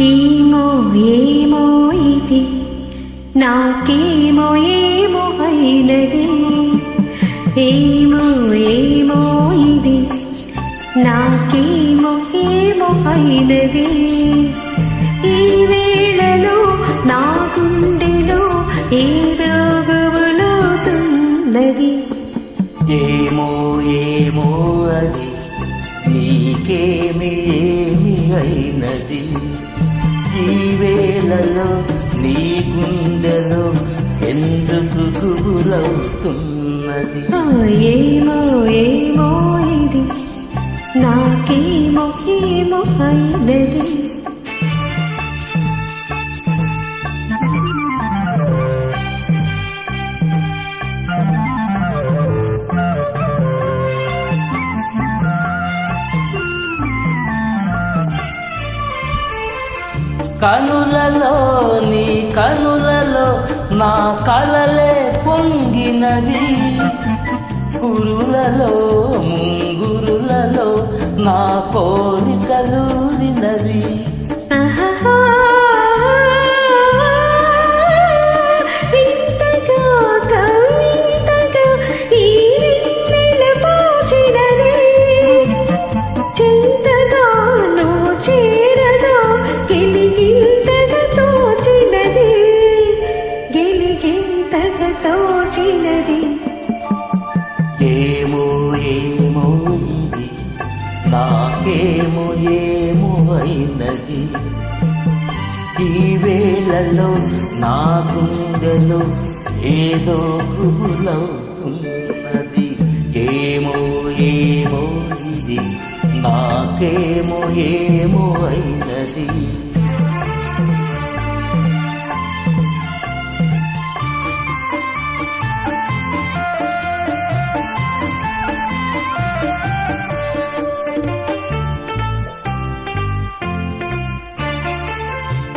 ఏమో ఏమో ఇది? నాకేమో ఏమో అయినది. ఏమో ఏమో ఇది? నాకేమో ఏమో అయినది. ఈ వేళలో నా గుండెలో ఏదో గుబులుతున్నది ఏమో ఏమో అది? నీకేమి ఏమి అయినది? ఈ వేళలో నీ గుండెలో ఎందుకు గురవుతున్నది ఏమో ఏమో ఇది. నాకేమో ఏమో అయినది. కనులలో నీ కనులలో నా కలలే పొంగినది కురులలో ముంగురులలో నా కోరికలు గిలిగింతగా ఏమో ఏమో ఇది నాకేమో ఏమో అయినది. ఈ వేళలో నా గుండెలో ఏదో కులవుతున్నది ఏమో ఏమో ఇది నాకేమో ఏమో అయినది.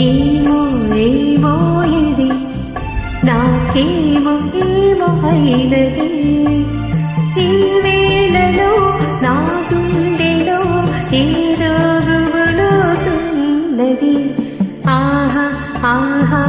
ఏమో ఏమో ఇది నాకేమో ఏమో అయినది. ఈ వేళలో నా గుండెలో ఏదో గుబులుతున్నది ఆహా ఆహా.